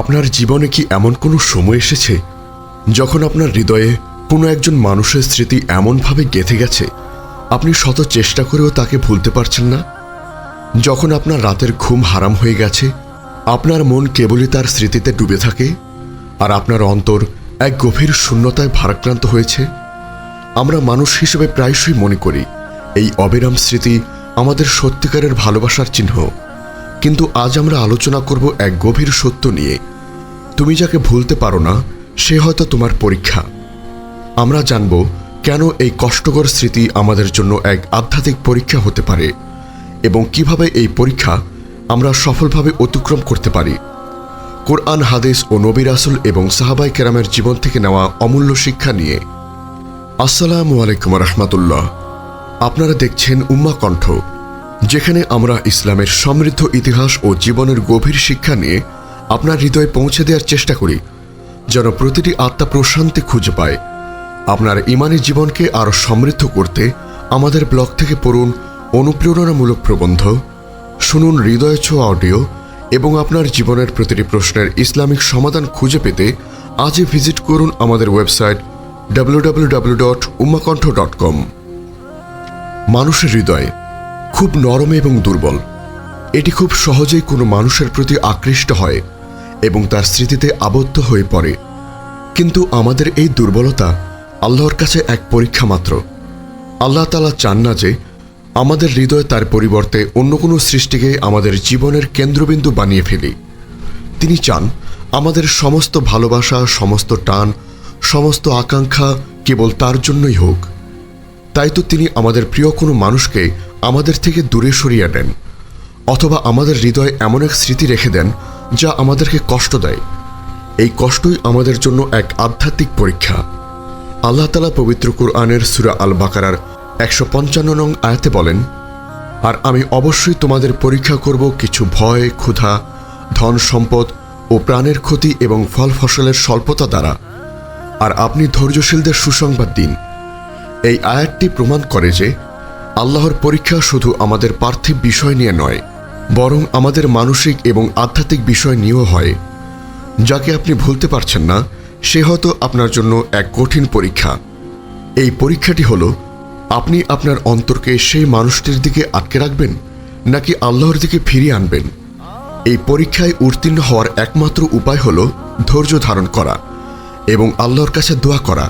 আপনার জীবনে কি এমন কোনো সময় এসেছে যখন আপনার হৃদয়ে কোনো একজন মানুষের স্মৃতি এমনভাবে গেঁথে গেছে? আপনি শত চেষ্টা করেও তাকে ভুলতে পারছেন না? যখন আপনার রাতের ঘুম হারাম হয়ে গেছে, আপনার মন কেবলই তার স্মৃতিতে ডুবে থাকে? আর আপনার অন্তর এক গভীর শূন্যতায় ভারাক্রান্ত হয়েছে? আমরা মানুষ হিসেবে প্রায়শই মনে করি, এই অবিরাম স্মৃতি আমাদের সত্যিকারের ভালোবাসার চিহ্ন। কিন্তু আজ আমরা আলোচনা করব এক গভীর সত্য নিয়ে। তুমি যাকে ভুলতে পারো না, সে হয়তো তোমার পরীক্ষা। আমরা জানব কেন এই কষ্টকর স্মৃতি আমাদের জন্য এক আধ্যাত্মিক পরীক্ষা হতে পারে এবং কীভাবে এই পরীক্ষা আমরা সফলভাবে অতিক্রম করতে পারি। কোরআন, হাদিস ও নবী রাসুল এবং সাহাবাই কেরামের জীবন থেকে নেওয়া অমূল্য শিক্ষা নিয়ে। আসসালামু আলাইকুম রহমতুল্লাহ। আপনারা দেখছেন উম্মা কণ্ঠ। যেখানে আমরা ইসলামের সমৃদ্ধ ইতিহাস ও জীবনের গভীর শিক্ষা নিয়ে আপনার হৃদয়ে পৌঁছে দেওয়ার চেষ্টা করি, যেন প্রতিটি আত্মা প্রশান্তি খুঁজে পায়। আপনার ইমানি জীবনকে আরও সমৃদ্ধ করতে আমাদের ব্লগ থেকে পড়ুন অনুপ্রেরণামূলক প্রবন্ধ, শুনুন হৃদয় ছোঁয়া অডিও এবং আপনার জীবনের প্রতিটি প্রশ্নের ইসলামিক সমাধান খুঁজে পেতে আজই ভিজিট করুন আমাদের ওয়েবসাইট www.ummakontho.com মানুষের হৃদয় খুব নরম এবং দুর্বল। এটি খুব সহজেই কোনো মানুষের প্রতি আকৃষ্ট হয় এবং তার স্মৃতিতে আবদ্ধ হয়ে পড়ে। কিন্তু আমাদের এই দুর্বলতা আল্লাহর কাছে এক পরীক্ষা মাত্র। আল্লাহ তালা চান না যে আমাদের হৃদয় তার পরিবর্তে অন্য কোনো সৃষ্টিকে আমাদের জীবনের কেন্দ্রবিন্দু বানিয়ে ফেলি। তিনি চান আমাদের সমস্ত ভালোবাসা, সমস্ত টান, সমস্ত আকাঙ্ক্ষা কেবল তার জন্যই হোক। তাই তো তিনি আমাদের প্রিয় কোনো মানুষকে আমাদের থেকে দূরে সরিয়ে নেন, অথবা আমাদের হৃদয়ে এমন এক স্মৃতি রেখে দেন যা আমাদেরকে কষ্ট দেয়। এই কষ্টই আমাদের জন্য এক আধ্যাত্মিক পরীক্ষা। আল্লাহ তালা পবিত্র কুরআনের সুরা আল বাকারার একশো পঞ্চান্ন নং আয়াতে বলেন, আর আমি অবশ্যই তোমাদের পরীক্ষা করব কিছু ভয়, ক্ষুধা, ধন সম্পদ ও প্রাণের ক্ষতি এবং ফল ফসলের স্বল্পতা দ্বারা। আর আপনি ধৈর্যশীলদের সুসংবাদ দিন। এই আয়াতটি প্রমাণ করে যে আল্লাহর পরীক্ষা শুধু আমাদের পার্থিব বিষয় নিয়ে নয়, বরং আমাদের মানসিক এবং আধ্যাত্মিক বিষয় নিয়েও হয়। যাকে আপনি ভুলতে পারছেন না, সে হয়তো আপনার জন্য এক কঠিন পরীক্ষা। এই পরীক্ষাটি হল, আপনি আপনার অন্তরকে সেই মানুষটির দিকে আটকে রাখবেন, নাকি আল্লাহর দিকে ফিরিয়ে আনবেন? এই পরীক্ষায় উত্তীর্ণ হওয়ার একমাত্র উপায় হল ধৈর্য ধারণ করা এবং আল্লাহর কাছে দোয়া করা।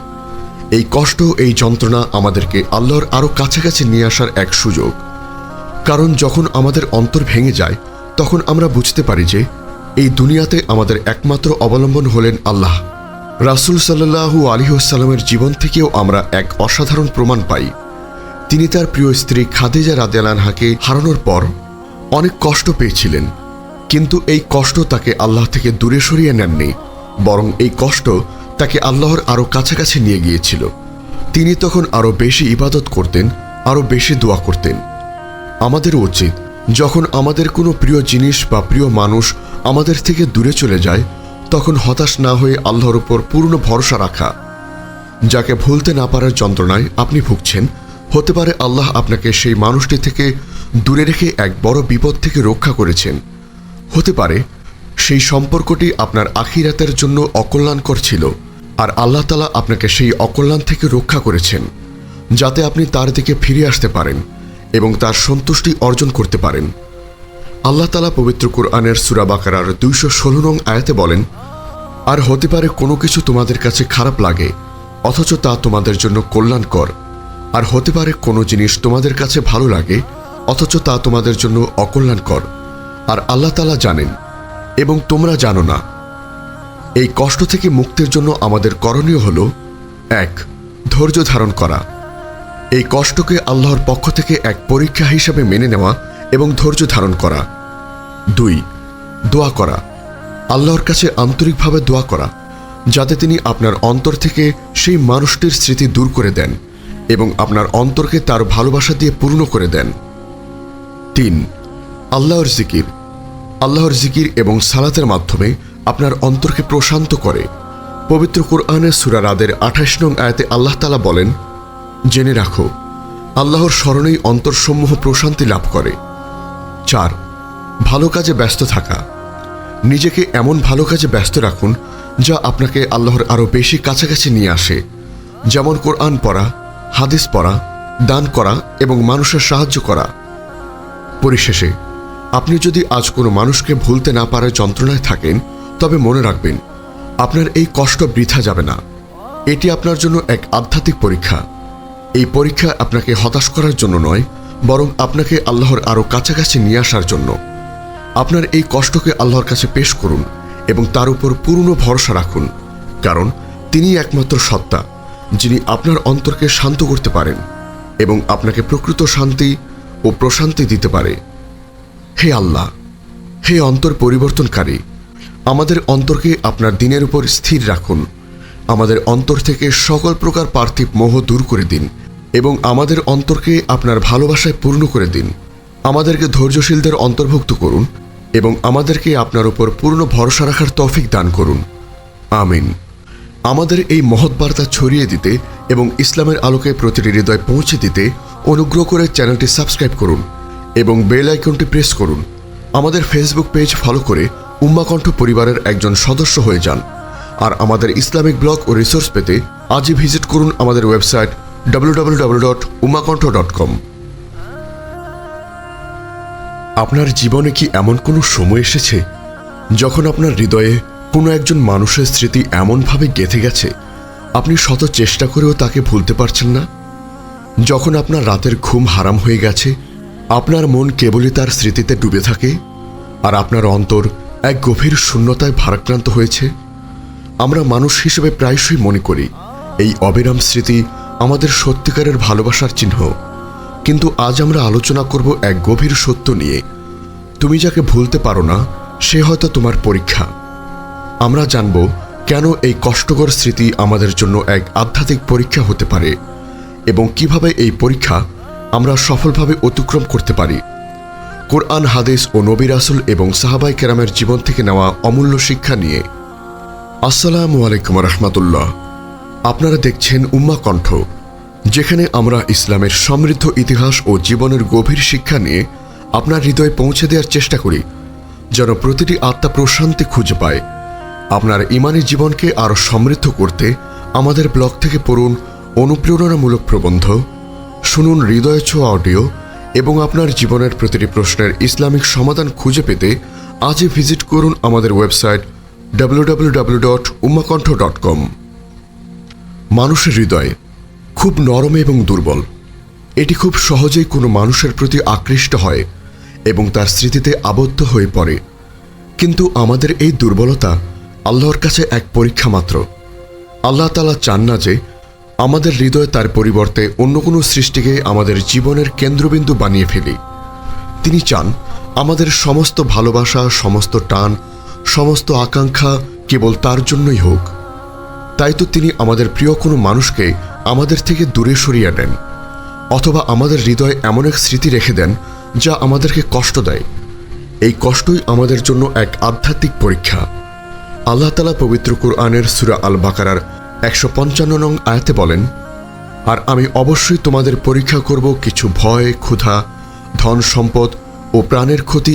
এই কষ্ট, এই যন্ত্রণা আমাদেরকে আল্লাহর আরও কাছাকাছি নিয়ে আসার এক সুযোগ। কারণ যখন আমাদের অন্তর ভেঙে যায়, তখন আমরা বুঝতে পারি যে এই দুনিয়াতে আমাদের একমাত্র অবলম্বন হলেন আল্লাহ। রাসুল সাল্লাহু আলিহাসাল্লামের জীবন থেকেও আমরা এক অসাধারণ প্রমাণ পাই। তিনি তার প্রিয় স্ত্রী খাদিজা রাদেলানহাকে হারানোর পর অনেক কষ্ট পেয়েছিলেন। কিন্তু এই কষ্ট তাকে আল্লাহ থেকে দূরে সরিয়ে নেননি, বরং এই কষ্ট তাকে আল্লাহর আরও কাছাকাছি নিয়ে গিয়েছিল। তিনি তখন আরও বেশি ইবাদত করতেন আরও বেশি দোয়া করতেন। আমাদের উচিত, যখন আমাদের কোনো প্রিয় জিনিস বা প্রিয় মানুষ আমাদের থেকে দূরে চলে যায়, তখন হতাশ না হয়ে আল্লাহর উপর পূর্ণ ভরসা রাখা। যাকে ভুলতে না পারার যন্ত্রণায় আপনি ভুগছেন, হতে পারে আল্লাহ আপনাকে সেই মানুষটি থেকে দূরে রেখে এক বড় বিপদ থেকে রক্ষা করেছেন। হতে পারে সেই সম্পর্কটি আপনার আখিরাতের জন্য অকল্যাণকর ছিল, আর আল্লাহ তালা আপনাকে সেই অকল্যাণ থেকে রক্ষা করেছেন, যাতে আপনি তার দিকে ফিরে আসতে পারেন এবং তার সন্তুষ্টি অর্জন করতে পারেন। আল্লাহ তালা পবিত্র কোরআনের সুরাবাকার দুইশো ষোলো নং আয়াতে বলেন, আর হতে পারে কোনো কিছু তোমাদের কাছে খারাপ লাগে, অথচ তা তোমাদের জন্য কল্যাণকর। আর হতে পারে কোনো জিনিস তোমাদের কাছে ভালো লাগে, অথচ তা তোমাদের জন্য অকল্যাণকর। আর আল্লাহ তালা জানেন এবং তোমরা জানো না। এই কষ্ট থেকে মুক্তির জন্য আমাদের করণীয় হল, এক, ধৈর্য ধারণ করা। এই কষ্টকে আল্লাহর পক্ষ থেকে এক পরীক্ষা হিসাবে মেনে নেওয়া এবং ধৈর্য ধারণ করা। দুই, দোয়া করা। আল্লাহর কাছে আন্তরিকভাবে দোয়া করা, যাতে তিনি আপনার অন্তর থেকে সেই মানুষটির স্মৃতি দূর করে দেন এবং আপনার অন্তরকে তার ভালোবাসা দিয়ে পূর্ণ করে দেন। তিন, আল্লাহর জিকির। আল্লাহর জিকির এবং সালাতের মাধ্যমে আপনার অন্তরকে প্রশান্ত করে। পবিত্র কোরআনের সুরারাদের আঠাশ নং আয়াতে আল্লাহ তালা বলেন, জেনে রাখো, আল্লাহর স্মরণেই অন্তরসমূহ প্রশান্তি লাভ করে। চার, ভালো কাজে ব্যস্ত থাকা। নিজেকে এমন ভালো কাজে ব্যস্ত রাখুন, যা আপনাকে আল্লাহর আরও বেশি কাছাকাছি নিয়ে আসে। যেমন কোরআন পড়া, হাদিস পড়া, দান করা এবং মানুষের সাহায্য করা। পরিশেষে আপনি যদি আজ কোনো মানুষকে ভুলতে না পারার যন্ত্রণায় থাকেন, তবে মনে রাখবেন, আপনার এই কষ্ট বৃথা যাবে না। এটি আপনার জন্য এক আধ্যাত্মিক পরীক্ষা। এই পরীক্ষা আপনাকে হতাশ করার জন্য নয়, বরং আপনাকে আল্লাহর আরও কাছাকাছি নিয়ে আসার জন্য। আপনার এই কষ্টকে আল্লাহর কাছে পেশ করুন এবং তার উপর পূর্ণ ভরসা রাখুন, কারণ তিনি একমাত্র সত্তা, যিনি আপনার অন্তরকে শান্ত করতে পারেন এবং আপনাকে প্রকৃত শান্তি ও প্রশান্তি দিতে পারে। হে আল্লাহ, হে অন্তর পরিবর্তনকারী, আমাদের অন্তরকে আপনার দিনের উপর স্থির রাখুন। আমাদের অন্তর থেকে সকল প্রকার পার্থিব মোহ দূর করে দিন এবং আমাদের অন্তরকে আপনার ভালোবাসায় পূর্ণ করে দিন। আমাদেরকে ধৈর্যশীলদের অন্তর্ভুক্ত করুন এবং আমাদেরকে আপনার উপর পূর্ণ ভরসা রাখার তফিক দান করুন। আমিন। আমাদের এই মহৎ বার্তা ছড়িয়ে দিতে এবং ইসলামের আলোকে প্রতিটি হৃদয় পৌঁছে দিতে অনুগ্রহ করে চ্যানেলটি সাবস্ক্রাইব করুন। এবং বেল আইকনটি প্রেস করুন। আমাদের ফেসবুক পেজ ফলো করে উম্মাকণ্ঠ পরিবারের একজন সদস্য হয়ে যান। আর আমাদের ইসলামিক ব্লগ ও রিসোর্স পেতে আজই ভিজিট করুন আমাদের ওয়েবসাইট কম আপনার জীবনে কি এমন কোনো সময় এসেছে যখন আপনার হৃদয়ে কোনো একজন মানুষের স্মৃতি এমনভাবে গেঁথে গেছে? আপনি শত চেষ্টা করেও তাকে ভুলতে পারছেন না? যখন আপনার রাতের ঘুম হারাম হয়ে গেছে আপনার মন কেবলই তার স্মৃতিতে ডুবে থাকে, আর আপনার অন্তর এক গভীর শূন্যতায় ভারাক্রান্ত হয়েছে। আমরা মানুষ হিসেবে প্রায়শই মনে করি, এই অবিরাম স্মৃতি আমাদের সত্যিকারের ভালোবাসার চিহ্ন। কিন্তু আজ আমরা আলোচনা করব এক গভীর সত্য নিয়ে। তুমি যাকে ভুলতে পারো না, সে হয়তো তোমার পরীক্ষা। আমরা জানব কেন এই কষ্টকর স্মৃতি আমাদের জন্য এক আধ্যাত্মিক পরীক্ষা হতে পারে, এবং কীভাবে এই পরীক্ষা আমরা সফলভাবে অতিক্রম করতে পারি। কোরআন, হাদিস ও নবী রাসুল এবং সাহাবাই কেরামের জীবন থেকে নেওয়া অমূল্য শিক্ষা নিয়ে। আসসালামু আলাইকুম রহমতুল্লাহ। আপনারা দেখছেন উম্মা কণ্ঠ, যেখানে আমরা ইসলামের সমৃদ্ধ ইতিহাস ও জীবনের গভীর শিক্ষা নিয়ে আপনার হৃদয়ে পৌঁছে দেওয়ার চেষ্টা করি, যেন প্রতিটি আত্মা প্রশান্তি খুঁজে পায়। আপনার ইমানি জীবনকে আরও সমৃদ্ধ করতে আমাদের ব্লগ থেকে পড়ুন অনুপ্রেরণামূলক প্রবন্ধ। শুনুন হৃদয় ছোঁয়া অডিও এবং আপনার জীবনের প্রতিটি প্রশ্নের ইসলামিক সমাধান খুঁজে পেতে আজই ভিজিট করুন আমাদের website W dot Umakantha dot com মানুষের হৃদয় খুব নরম এবং দুর্বল। এটি খুব সহজেই কোনো মানুষের প্রতি আকৃষ্ট হয় এবং তার স্মৃতিতে আবদ্ধ হয়ে পড়ে। কিন্তু আমাদের এই দুর্বলতা আল্লাহর কাছে এক পরীক্ষা মাত্র। আল্লাহ তালা চান না যে আমাদের হৃদয় তার পরিবর্তে অন্য কোনো সৃষ্টিকে আমাদের জীবনের কেন্দ্রবিন্দু বানিয়ে ফেলি। তিনি চান আমাদের সমস্ত ভালোবাসা, সমস্ত টান, সমস্ত আকাঙ্ক্ষা কেবল তার জন্যই হোক। তাই তো তিনি আমাদের প্রিয় কোনো মানুষকে আমাদের থেকে দূরে সরিয়ে নেন, অথবা আমাদের হৃদয়ে এমন এক স্মৃতি রেখে দেন যা আমাদেরকে কষ্ট দেয়। এই কষ্টই আমাদের জন্য এক আধ্যাত্মিক পরীক্ষা। আল্লাহ তালা পবিত্র কুরআনের সুরা আল বাকারার একশো পঞ্চান্ন নং আয়াতে বলেন, আর আমি অবশ্যই তোমাদের পরীক্ষা করব কিছু ভয়, ক্ষুধা ধন সম্পদ ও প্রাণের ক্ষতি